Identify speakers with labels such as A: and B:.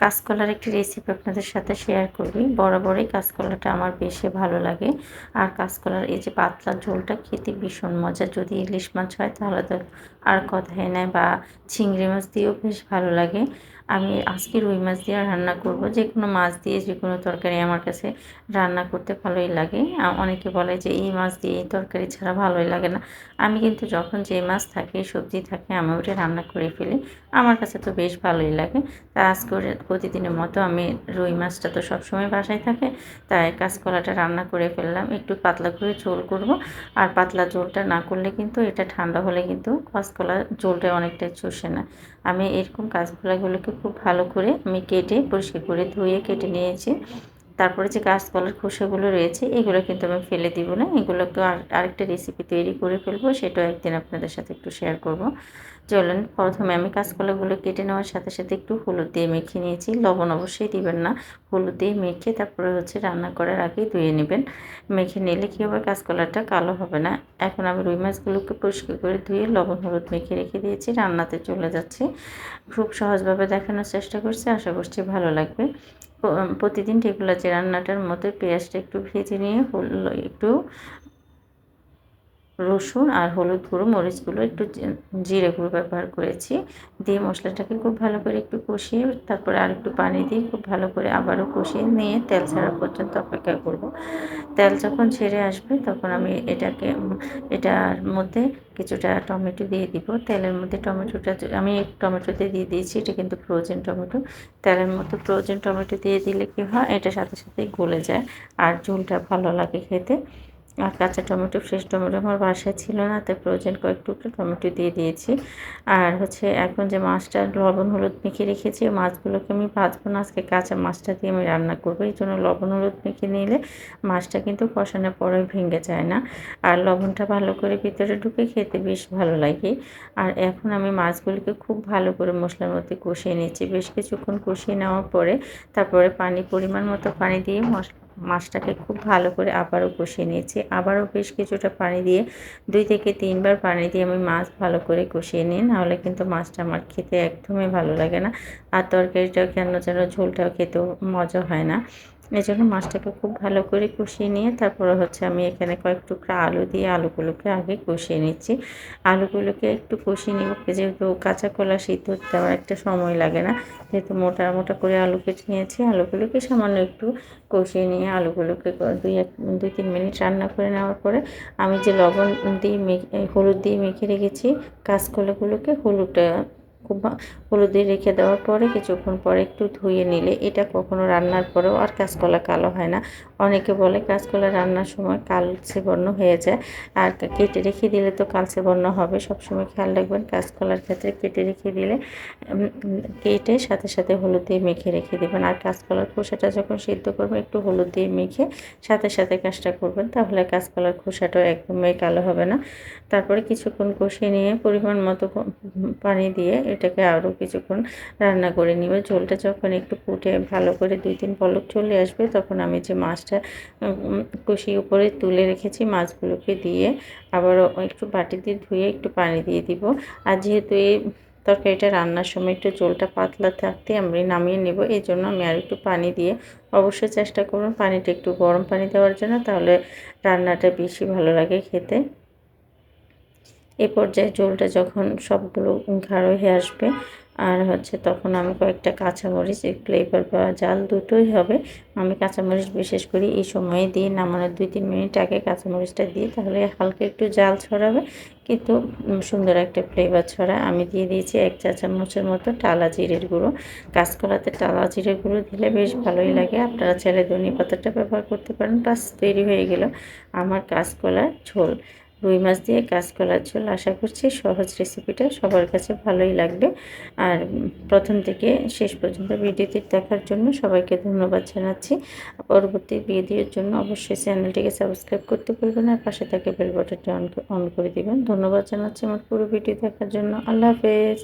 A: কাঁচকলার একটি রেসিপি আপনাদের সাথে শেয়ার করবি বরাবরই কাঁচকলাটা আমার বেশি ভালো লাগে। আর কাঁচকলার এই যে পাতলা ঝোলটা খেতে ভীষণ মজা। যদি ইলিশ মাছ হয় তাহলে তো আর কথাই নেয় বা চিংড়ি মাছ দিয়েও বেশ ভালো লাগে। আমি আজকে রুই মাছ দিয়ে রান্না করব। যে কোনো মাছ দিয়ে যে কোনো তরকারি আমার কাছে রান্না করতে ভালোই লাগে। অনেকে বলে যে, এই মাছ দিয়ে এই তরকারি ছাড়া ভালোই লাগে না। আমি কিন্তু যখন যে মাছ থাকে, সবজি থাকে, আমি ওটা রান্না করে ফেলি। আমার কাছে তো বেশ ভালোই লাগে। তা আজকে প্রতিদিনের মতো আমি রুই মাছটা তো সবসময় বাসায় থাকে, তাই কাঁচকলাটা রান্না করে ফেললাম। একটু পাতলা করে ঝোল করব। আর পাতলা ঝোলটা না করলে কিন্তু এটা ঠান্ডা হলে কিন্তু কাঁচকলা ঝোলটা অনেকটাই চষে না। আমি এরকম কাঁচকলাগুলোকে খুব ভালো করে আমি কেটে পরিষ্কার করে ধুয়ে কেটে নিয়েছি। তারপরে যে কাঁচকলার খোসাগুলো রয়েছে, এগুলো কিন্তু আমি ফেলে দিব না। এগুলোকে আর আরেকটা রেসিপি তৈরি করে ফেলব, সেটাও একদিন আপনাদের সাথে একটু শেয়ার করব। চলেন, প্রথমে আমি কাঁচকলাগুলো কেটে নেওয়ার সাথে সাথে একটু হলুদ দিয়ে মেখে নিয়েছি। লবণ অবশ্যই দিবেন না, হলুদ দিয়ে মেখে তারপরে হচ্ছে রান্না করার আগেই ধুয়ে নেবেন। মেখে নিলে কী হবে কাঁচকলাটা কালো হবে না। এখন আমি রুই মাছগুলোকে পরিষ্কার করে ধুয়ে লবণ হলুদ মেখে রেখে দিয়েছি, রান্নাতে চলে যাচ্ছে। খুব সহজভাবে দেখানোর চেষ্টা করছি, আশা করছি ভালো লাগবে। প্রতিদিন রেগুলার যে রান্নাটার মতো পেঁয়াজটা একটু ভেজে নিয়ে একটু রসুন আর হলুদ গুঁড়ো মরিচগুলো একটু জিরে গুঁড়ো ব্যবহার করেছি। দিয়ে মশলাটাকে খুব ভালো করে একটু কষিয়ে, তারপরে আর একটু পানি দিয়ে খুব ভালো করে আবারও কষিয়ে নিয়ে তেল ছাড়া পর্যন্ত অপেক্ষা করব। তেল যখন ছেড়ে আসবে, তখন আমি এটাকে, এটার মধ্যে কিছুটা টমেটো দিয়ে দিব। তেলের মধ্যে টমেটোটা আমি টমেটোতে দিয়ে দিয়ে দিয়েছি, এটা কিন্তু ফ্রোজেন টমেটো। তেলের মধ্যে ফ্রোজেন টমেটো দিয়ে দিলে কী হয়, এটা সাথে সাথে গলে যায়। আর ঝোলটা ভালো লাগে খেতে। আর কাঁচা টমেটো, ফ্রেশ টমেটো আমার বাসায় ছিল না, তাই প্রয়োজন কয়েক টুকরো টমেটো দিয়ে দিয়েছি। আর হচ্ছে এখন যে মাছটা লবণ, হলুদ মেখে রেখেছি মাছগুলোকে আমি ভাজবো না, আজকে কাঁচা মাছটা দিয়ে আমি রান্না করব। এই জন্য লবণ, হলুদ মেখে নিলে মাছটা কিন্তু কষানোর পরে ভেঙে যায় না। আর লবণটা ভালো করে ভিতরে ঢুকে খেতে বেশ ভালো লাগে। আর এখন আমি মাছগুলোকে খুব ভালো করে মশলার মধ্যে কষিয়ে নিচ্ছি বেশ কিছুক্ষণ কষিয়ে নেওয়ার পরে তারপরে পানি, পরিমাণ মতো পানি দিয়ে মশলা মাছটাকে খুব ভালো করে আবারও কষিয়ে নিয়েছি। আবারও বেশ কিছুটা পানি দিয়ে, দুই থেকে তিনবার পানি দিয়ে আমি মাছ ভালো করে কষিয়ে নিই, নাহলে কিন্তু মাছটা আমার খেতে একদমই ভালো লাগে না। আর তরকারিটাও কেন যেন ঝোলটাও খেতেও মজা হয় না। এই জন্য মাছটাকে খুব ভালো করে কষিয়ে নিয়ে তারপরে হচ্ছে আমি এখানে কয়েক টুকরা আলু দিয়ে আলুগুলোকে আগে কষিয়ে নিচ্ছি। আলুগুলোকে একটু কষিয়ে নিব যেহেতু কাঁচা কলা সিদ্ধ দেওয়ার একটা সময় লাগে না, যেহেতু মোটা মোটা করে আলু কেটে নিয়েছি, আলুগুলোকে সামান্য একটু কষিয়ে নিয়ে আলুগুলোকে দুই এক, দুই তিন মিনিট রান্না করে নেওয়ার পরে আমি যে লবণ দিয়ে মেখে, হলুদ দিয়ে মেখে রেখেছি, কাঁচকলাগুলোকে হলুদটা খুব হলুদ রেখে দেওয়ার পরে কিছুক্ষণ পরে একটু ধুয়ে নিলে এটা কখনো রান্নার পরেও আর কাঁচকলা কালো হয় না। অনেকে বলে কাঁচকলা রান্নার সময় কালচে বর্ণ হয়ে যায়। আর কেটে রেখে দিলে তো কালচে বর্ণ হবে। সবসময় খেয়াল রাখবেন কাঁচকলার ক্ষেত্রে কেটে রেখে দিলে কেটে সাথে সাথে হলুদ দিয়ে মেখে রেখে দেবেন। আর কাঁচকলার খোসাটা যখন সিদ্ধ করবেন, একটু হলুদ দিয়ে মেখে সাথে সাথে কাজটা করবেন, তাহলে কাঁচকলার খোসাটাও একদমই কালো হবে না। তারপরে কিছুক্ষণ কষিয়ে নিয়ে পরিমাণ মতো পানি দিয়ে এটাকে আরও কিছুক্ষণ রান্না করে নিব। ঝোলটা যখন একটু ফুটে ভালো করে দুই তিন পলক চলে আসবে, তখন আমি যে মাছটা কষি উপরে তুলে রেখেছি, মাছগুলোকে দিয়ে আবারও একটু বাটি দিয়ে ধুয়ে একটু পানি দিয়ে দিব। আর যেহেতু এই তরকারিটা রান্নার সময় একটু ঝোলটা পাতলা থাকতে আমি নামিয়ে নেব, এই জন্য আমি আর একটু পানি দিয়ে অবশ্যই চেষ্টা করুন পানিটা একটু গরম পানি দেওয়ার জন্য, তাহলে রান্নাটা বেশি ভালো লাগে খেতে। এ পর্যায়ে ঝোলটা যখন সবগুলো ঘাড়ো হয়ে আসবে, আর হচ্ছে তখন আমি কয়েকটা কাঁচামরিচ ফ্লেভার বা জাল দুটোই হবে। আমি কাঁচামরিচ বিশেষ করি এই সময়ে দিয়ে নামানোর দুই তিন মিনিট আগে কাঁচামরিচটা দিয়ে তাহলে হালকা একটু জাল ছড়াবে। কিন্তু সুন্দর একটা ফ্লেভার ছড়া আমি দিয়ে দিয়েছি এক চা চামচের মতো টালা জিরের গুঁড়ো। কাঁচকলাতে টালা জিরের গুঁড়ো দিলে বেশ ভালোই লাগে। আপনারা ছেলে ধনিয়া পাতাটা ব্যবহার করতে পারেন। বাস, তৈরি হয়ে গেল আমার কাঁচকলার ঝোল। রুই মাছ দিয়ে কাজ করার ঝোল আশা করছি সহজ রেসিপিটা সবার কাছে ভালোই লাগবে। আর প্রথম থেকে শেষ পর্যন্ত ভিডিওটি দেখার জন্য সবাইকে ধন্যবাদ জানাচ্ছি। পরবর্তী ভিডিওর জন্য অবশ্যই চ্যানেলটিকে সাবস্ক্রাইব করতে ভুলবেন আর পাশে থাকে বেল বাটনটি অন অন করে দেবেন। ধন্যবাদ জানাচ্ছি আমার পুরো ভিডিও দেখার জন্য। আল্লাহ হাফেজ।